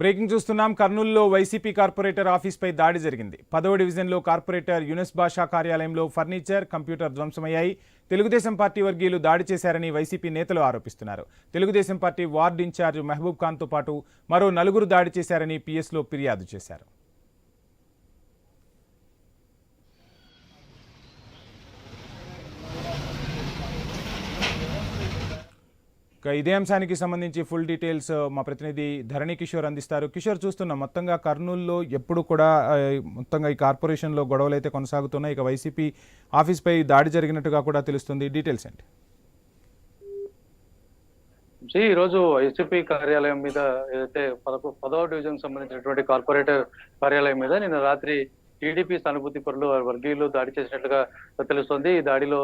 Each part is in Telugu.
బ్రేకింగ్ చూస్తున్నాం. కర్నూలులో వైసీపీ కార్పొరేటర్ ఆఫీస్పై దాడి జరిగింది. పదవ డివిజన్లో కార్పొరేటర్ యునెస్ భాషా కార్యాలయంలో ఫర్నిచర్ కంప్యూటర్ ధ్వంసమయ్యాయి. తెలుగుదేశం పార్టీ వర్గీయులు దాడి చేశారని వైసీపీ నేతలు ఆరోపిస్తున్నారు. Telugu Desam party ward in charge Mahboob ఖాన్తో పాటు మరో నలుగురు దాడి చేశారని పీఎస్లో ఫిర్యాదు చేశారు. ఇదే అంశానికి సంబంధించి ఫుల్ డీటెయిల్స్ uh, మా ప్రతినిధి ధరణి కిషోర్ అందిస్తారు. కిషోర్ చూస్తున్నాం మొత్తంగా కర్నూలులో ఎప్పుడు కూడా uh, మొత్తంగా ఈ కార్పొరేషన్లో గొడవలు అయితే కొనసాగుతున్నాయి. ఇక వైసీపీ ఆఫీస్పై దాడి జరిగినట్టుగా కూడా తెలుస్తుంది. డీటెయిల్స్ ఏంటి? జీ ఈ రోజు కార్యాలయం మీద ఏదైతే పదకొ పదవ డివిజన్ సంబంధించినటువంటి కార్పొరేటర్ కార్యాలయం మీద నిన్న రాత్రి టీడీపీ సానుభూతి పరులు వర్గీయులు దాడి చేసినట్లుగా తెలుస్తోంది. ఈ దాడిలో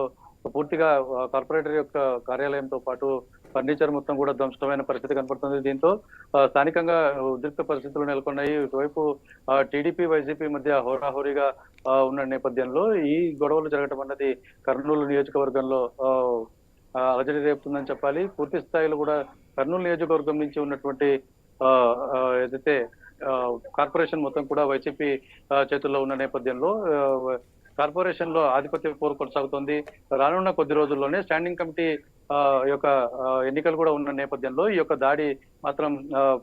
పూర్తిగా కార్పొరేటర్ యొక్క కార్యాలయంతో పాటు ఫర్నిచర్ మొత్తం కూడా ధ్వంసమైన పరిస్థితి కనపడుతుంది దీంతో. స్థానికంగా ఉద్రిక్త పరిస్థితులు నెలకొన్నాయి. ఇటువైపు టీడీపీ వైసీపీ మధ్య హోరాహోరీగా ఆ, ఉన్న నేపథ్యంలో ఈ గొడవలు జరగడం అన్నది కర్నూలు నియోజకవర్గంలో ఆ, అలజడి రేపుతుందని చెప్పాలి. పూర్తి స్థాయిలో కూడా కర్నూలు నియోజకవర్గం నుంచి ఉన్నటువంటి ఆ, ఏదైతే కార్పొరేషన్ మొత్తం కూడా వైసీపీ చేతుల్లో ఉన్న నేపథ్యంలో కార్పొరేషన్లో ఆధిపత్య పోరు కొనసాగుతోంది. రానున్న కొద్ది రోజుల్లోనే స్టాండింగ్ కమిటీ యొక్క ఎన్నికలు కూడా ఉన్న నేపథ్యంలో ఈ యొక్క దాడి మాత్రం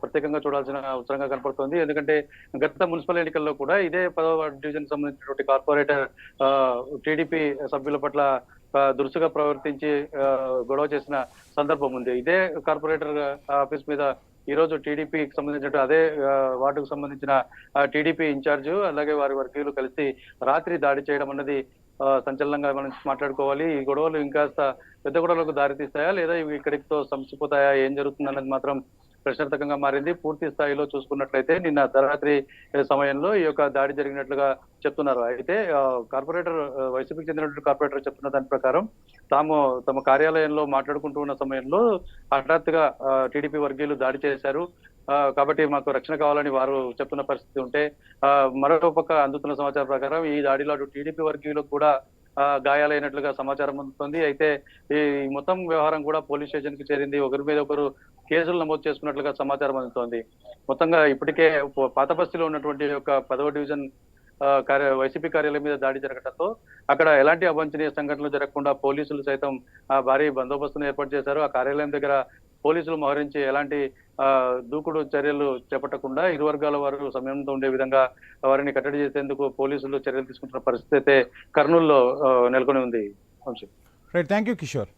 ప్రత్యేకంగా చూడాల్సిన అవసరంగా కనపడుతుంది. ఎందుకంటే గత మున్సిపల్ ఎన్నికల్లో కూడా ఇదే పదవ డివిజన్ సంబంధించినటువంటి కార్పొరేటర్ టీడీపీ సభ్యుల పట్ల దురుసుగా ప్రవర్తించి గొడవ చేసిన సందర్భం ఉంది. ఇదే కార్పొరేటర్ ఆఫీస్ మీద ఈ రోజు టీడీపీకి సంబంధించిన అదే వార్డుకు సంబంధించిన టీడీపీ ఇన్ఛార్జ్ అలాగే వారి వర్గీయులు కలిసి రాత్రి దాడి చేయడం అన్నది సంచలనంగా మనం మాట్లాడుకోవాలి. ఈ గొడవలు ఇంకాస్త పెద్ద గొడవలకు దారితీస్తాయా? లేదా ఇవి ఇక్కడితో సంసిపోతాయా? ఏం జరుగుతుంది అన్నది మాత్రం ప్రశ్నార్థకంగా మారింది. పూర్తి స్థాయిలో చూసుకున్నట్లయితే నిన్న అర్ధరాత్రి సమయంలో ఈ యొక్క దాడి జరిగినట్లుగా చెప్తున్నారు. అయితే కార్పొరేటర్ వైసీపీకి చెందినటువంటి కార్పొరేటర్ చెప్తున్న దాని ప్రకారం తాము తమ కార్యాలయంలో మాట్లాడుకుంటూ ఉన్న సమయంలో హఠాత్తుగా టీడీపీ వర్గీయులు దాడి చేశారు. కాబట్టి మాకు రక్షణ కావాలని వారు చెప్తున్న పరిస్థితి ఉంటే ఆ, మరో పక్క అందుతున్న సమాచారం ప్రకారం ఈ దాడిలో అటు టీడీపీ వర్గీయులకు కూడా గాయాలైనట్లుగా సమాచారం అందుతుంది. అయితే ఈ మొత్తం వ్యవహారం కూడా పోలీస్ స్టేషన్కి చేరింది. ఒకరి మీద ఒకరు కేసులు నమోదు చేసుకున్నట్లుగా సమాచారం అందుతోంది. మొత్తంగా ఇప్పటికే పాత బస్తీలో ఉన్నటువంటి ఒక పదవ డివిజన్ కార్య వైసీపీ కార్యాలయం మీద దాడి జరగడంతో అక్కడ ఎలాంటి అవాంఛనీయ సంఘటనలు జరగకుండా పోలీసులు సైతం ఆ, భారీ బందోబస్తును ఏర్పాటు చేశారు. ఆ కార్యాలయం దగ్గర పోలీసులు మోహరించి ఎలాంటి దూకుడు చర్యలు చేపట్టకుండా ఇరు వర్గాల వారు సమయంతో ఉండే విధంగా వారిని కట్టడి చేసేందుకు పోలీసులు చర్యలు తీసుకుంటున్న పరిస్థితి అయితే కర్నూలులో నెలకొని ఉంది. Right thank you Kishore